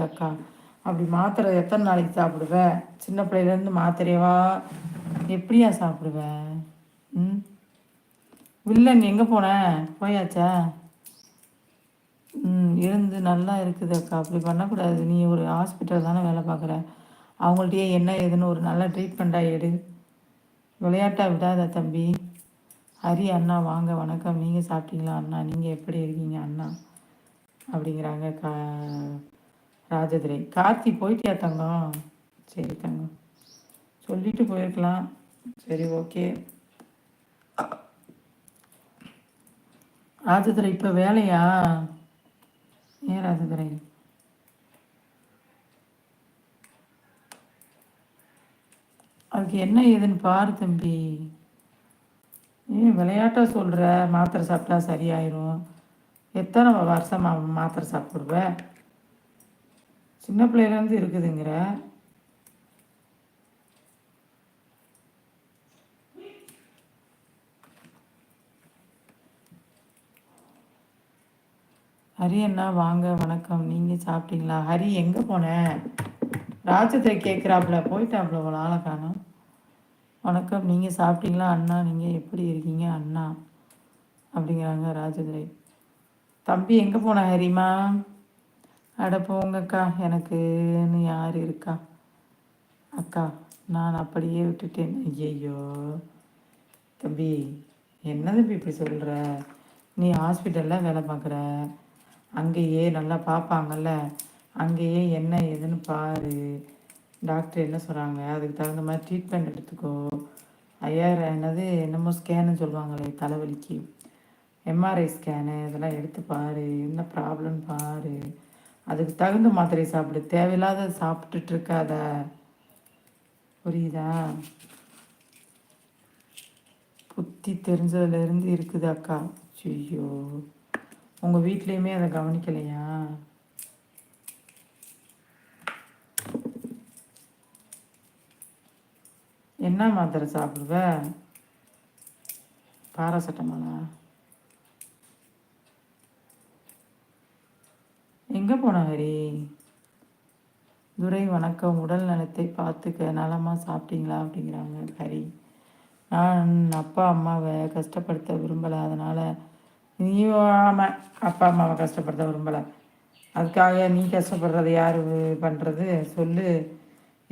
அக்கா அப்படி மாத்திரை எத்தனை நாளைக்கு சாப்பிடுவ? சின்ன பிள்ளையிலேருந்து மாத்திரையவா? எப்படியா சாப்பிடுவ? ம்? வில்லன் எங்கே போன? போயாச்சா? ம் இருந்து நல்லா இருக்குது அக்கா அப்படி பண்ணக்கூடாது. நீ ஒரு ஹாஸ்பிட்டல் தானே வேலை பார்க்குற. அவங்கள்ட்டயே என்ன ஏதுன்னு ஒரு நல்ல ட்ரீட்மெண்ட்டாக எடு. விளையாட்டா விடாத தம்பி. ஹரி அண்ணா வாங்க. வணக்கம். நீங்கள் சாப்பிட்டீங்களா அண்ணா? நீங்கள் எப்படி இருக்கீங்க அண்ணா? அப்படிங்கிறாங்க கா ராஜதுரை. கார்த்தி போயிட்டியா தங்கம்? சரி தங்கம். சொல்லிட்டு போயிருக்கலாம். சரி ஓகே. ராஜதுரை இப்போ வேலையா? ஏன் ராஜதுரை? அதுக்கு என்ன ஏதுன்னு பாரு தம்பி. ஏன் விளையாட்டாக சொல்கிற மாத்திரை சாப்பிட்டா சரியாயிரும். எத்தனை வருஷமாக மாத்திரை சாப்பிடுவேன் சின்ன பிள்ளையிலேருந்து இருக்குதுங்கிற. ஹரி அண்ணா வாங்க வணக்கம். நீங்கள் சாப்பிட்டீங்களா? ஹரி எங்கே போனேன் ராஜத்தை கேட்குறாப்புல. போயிட்டாப்புல அவ்வளோ ஆளை காணும். வணக்கம். நீங்கள் சாப்பிட்டீங்களா? அண்ணா நீங்கள் எப்படி இருக்கீங்க? அண்ணா அப்படிங்கிறாங்க ராஜதுரை. தம்பி எங்கே போன ஹரிமா? அட போங்கக்கா எனக்குன்னு யார் இருக்கா? அக்கா நான் அப்படியே விட்டுட்டேன். ஐயையோ. தம்பி என்ன தம்பி இப்படி சொல்கிற நீ ஹாஸ்பிட்டலில் வேலை பார்க்குற. அங்கேயே நல்லா பார்ப்பாங்கல்ல. அங்கேயே என்ன ஏதுன்னு பாரு. டாக்டர் என்ன சொல்கிறாங்க அதுக்கு தகுந்த மாதிரி ட்ரீட்மெண்ட் எடுத்துக்கோ. ஐயாயிரம் என்னது என்னமோ ஸ்கேனு சொல்லுவாங்களே தலைவலிக்கு. எம்ஆர்ஐ ஸ்கேனு இதெல்லாம் எடுத்து பாரு. என்ன ப்ராப்ளம் பாரு. அதுக்கு தகுந்த மாத்திரை சாப்பிடு. தேவையில்லாத சாப்பிட்டுட்டு இருக்காத புரியுதா? புத்தி தெரிஞ்சதுலேருந்து இருக்குது அக்கா. ஐயோ உங்கள் வீட்லேயுமே அதை கவனிக்கலையா? என்ன மாத்திரை சாப்பிடுவ? பாராசெட்டமாலா? எங்கே போன ஹரி துரை வணக்கம். உடல் நலத்தை பார்த்துக்க. நலமாக சாப்பிட்டீங்களா? அப்படிங்கிறாங்க ஹரி. நான் அப்பா அம்மாவை கஷ்டப்படுத்த விரும்பலை. அதனால் நீ ஆமாம் அப்பா அம்மாவை கஷ்டப்படுத்த விரும்பலை. அதுக்காக நீ கஷ்டப்படுறது யார் பண்ணுறது சொல்லு.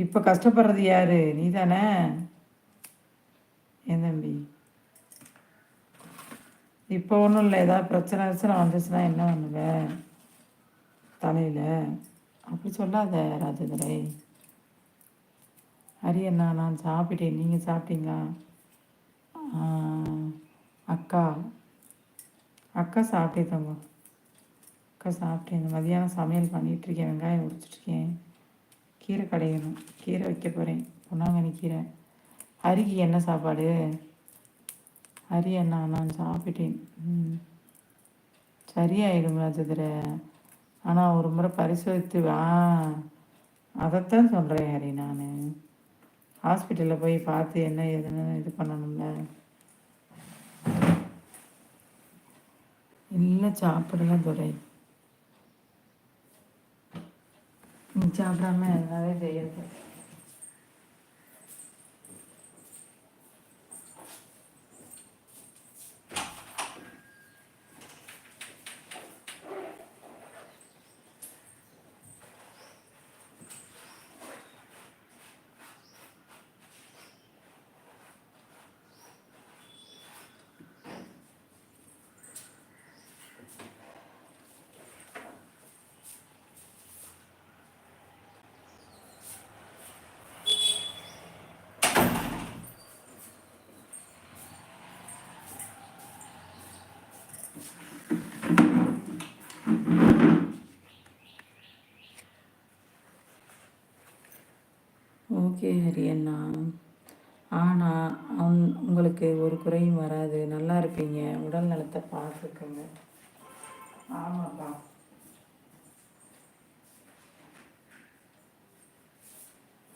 இப்போ கஷ்டப்படுறது யார்? நீ தானே என் தம்பி? இப்போ ஒன்றும் இல்லை. ஏதாவது பிரச்சனை பிரச்சனை வந்துச்சுன்னா என்ன பண்ணுவேன் தலையில். அப்படி சொல்லாத ராஜதுரை ஹரி அண்ணா நான் சாப்பிட்டேன். நீங்கள் சாப்பிட்டீங்களா? அக்கா. அக்கா சாப்பிட்டே தங்க. அக்கா சாப்பிட்டேன். இந்த மதியானம் சமையல் பண்ணிகிட்ருக்கேன் வெங்காயம் உடிச்சிட்ருக்கேன் கீரை கடையணும். கீரை வைக்க போகிறேன் பொன்னாங்கண்ணி கீரை. ஹரிக்கு என்ன சாப்பாடு? ஹரி அண்ணா நான் சாப்பிட்டேன். சரியாயிடும் ராஜதுரை ஆனால் ஒரு முறை பரிசோதித்து வா. அதைத்தான் சொல்கிறேன் ஹரி நான். ஹாஸ்பிட்டலில் போய் பார்த்து என்ன ஏதுன்னு இது பண்ணணும்ல. இல்லை சாப்பிடல துறை நீ சாப்பிடாம என்னாலே செய்யறது. ஓகே ஹரி அண்ணா. ஆனால் அவன் உங்களுக்கு ஒரு குறையும் வராது. நல்லா இருப்பீங்க. உடல் நலத்தை பார்த்துக்கோங்க. ஆமாப்பா.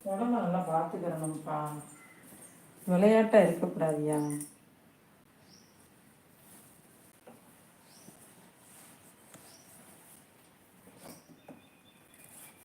உடம்ப நல்லா பார்த்துக்கிறணும்ப்பா விளையாட்டாக இருக்கக்கூடாதியா?